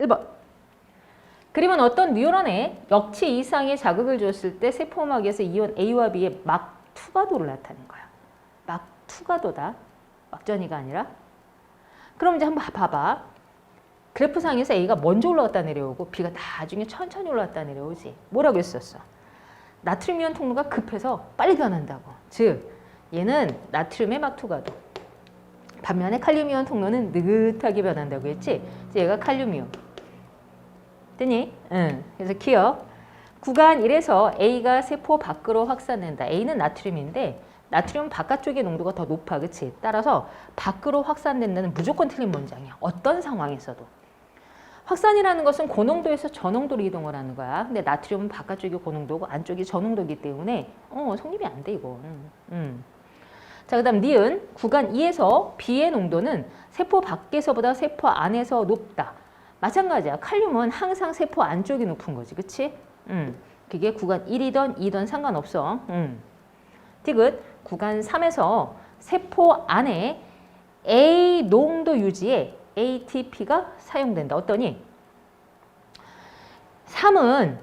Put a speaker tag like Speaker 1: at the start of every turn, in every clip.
Speaker 1: 1번. 그림은 어떤 뉴런에 역치 이상의 자극을 줬을 때 세포막에서 이온 A와 B의 막 투과도를 나타낸 거야. 막 투과도다. 막전이가 아니라. 그럼 이제 한번 봐봐. 그래프상에서 A가 먼저 올라갔다 내려오고 B가 나중에 천천히 올라갔다 내려오지. 뭐라고 했었어? 나트륨 이온 통로가 급해서 빨리 변한다고. 즉 얘는 나트륨의 막 투과도. 반면에 칼륨 이온 통로는 느긋하게 변한다고 했지. 얘가 칼륨 이온. 됐니? 응. 그래서 기억. 구간 1에서 A가 세포 밖으로 확산된다. A는 나트륨인데 나트륨 바깥쪽의 농도가 더 높아. 그치? 따라서 밖으로 확산된다는 무조건 틀린 문장이야. 어떤 상황에서도. 확산이라는 것은 고농도에서 저농도로 이동을 하는 거야. 근데 나트륨은 바깥쪽이 고농도고 안쪽이 저농도이기 때문에 어, 성립이 안 돼, 이거. 음. 음. 자, 그 다음 니은 구간 2에서 B의 농도는 세포 밖에서보다 세포 안에서 높다. 마찬가지야. 칼륨은 항상 세포 안쪽이 높은 거지. 그치? 음. 그게 구간 1이던 2던 상관없어. 음. 디귿 구간 3에서 세포 안에 A 농도 유지에 ATP가 사용된다. 어떠니? 3은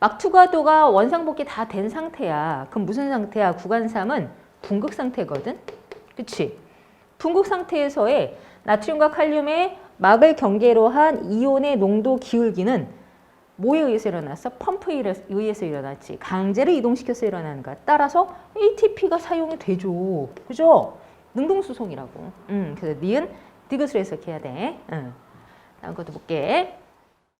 Speaker 1: 막투과도가 원상복귀 다 된 상태야. 그럼 무슨 상태야? 구간 3은 붕극 상태거든. 그치? 붕극 상태에서의 나트륨과 칼륨의 막을 경계로 한 이온의 농도 기울기는 뭐에 의해서 일어났어? 펌프에 의해서 일어났지. 강제로 이동시켜서 일어나는 거야. 따라서 ATP가 사용이 되죠. 그죠? 능동수송이라고. 음, 그래서 니은 디귿을 해석해야 돼. 응. 다음 것도 볼게.